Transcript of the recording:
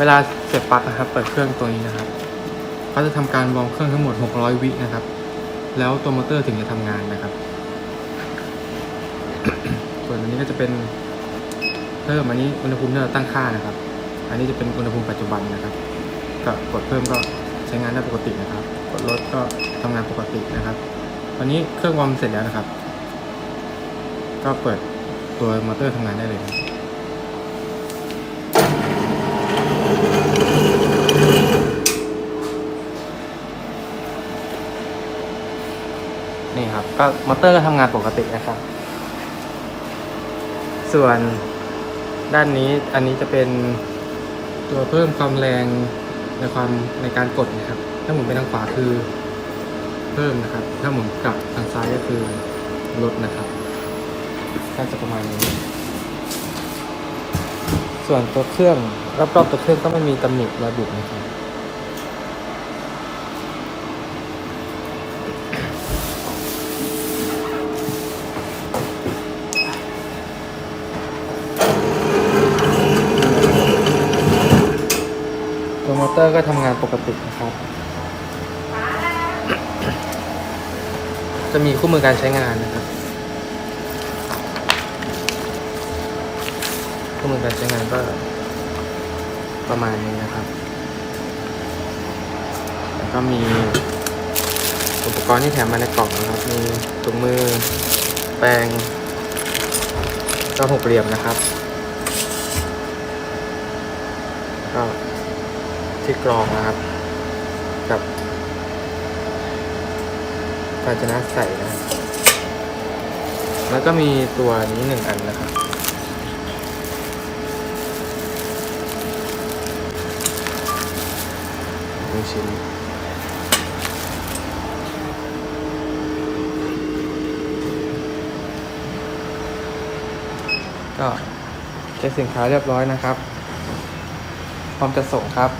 เวลาเสียบปลั๊กนะครับ เปิดเครื่องตัวนี้นะครับเขาจะทำการวอร์มเครื่องทั้งหมด 600 วินะครับ แล้วตัวมอเตอร์ถึงจะทำงานนะครับ ส่วนอันนี้ก็จะเป็นเพิ่มอันนี้อุณหภูมิที่เราตั้งค่านะครับ อันนี้จะเป็นอุณหภูมิปัจจุบันนะครับก็กดเพิ่มก็ใช้งานได้ปกตินะครับ กดลดก็ทำงานปกตินะครับ ตอนนี้เครื่องวอร์มเสร็จแล้วนะครับ ก็เปิดตัวมอเตอร์ทำงานได้เลยนะครับ นี่ครับ ก็มอเตอร์ก็ทำงานปกตินะครับ ส่วนด้านนี้อันนี้จะเป็นตัวเพิ่มความแรงในความในการกดนะครับ ถ้าหมุนไปทางขวาคือ เพิ่มนะครับ ถ้าหมุนกลับทางซ้ายก็คือลดนะครับก็จะประมาณนี้ ส่วนตัวเครื่อง รอบๆตัวเครื่องก็ไม่มีตำหนิระบุนะครับตัวมอเตอร์ก็ทำงานปกตินะครับ จะมีคู่มือการใช้งานนะครับคู่มือการใช้งานก็ ประมาณนี้นะครับ แล้วก็มีอุปกรณ์ที่แถมมาในกล่องนะครับ มีถุงมือ แปรงก็หกเหลี่ยมนะครับ ก็ที่กรองนะครับ กับภาชนะใส่นะ แล้วก็มีตัวนี้หนึ่งอันนะครับ ลูกชิ้นก็เช็คสินค้าเรียบร้อยนะครับ พร้อมจะส่งครับ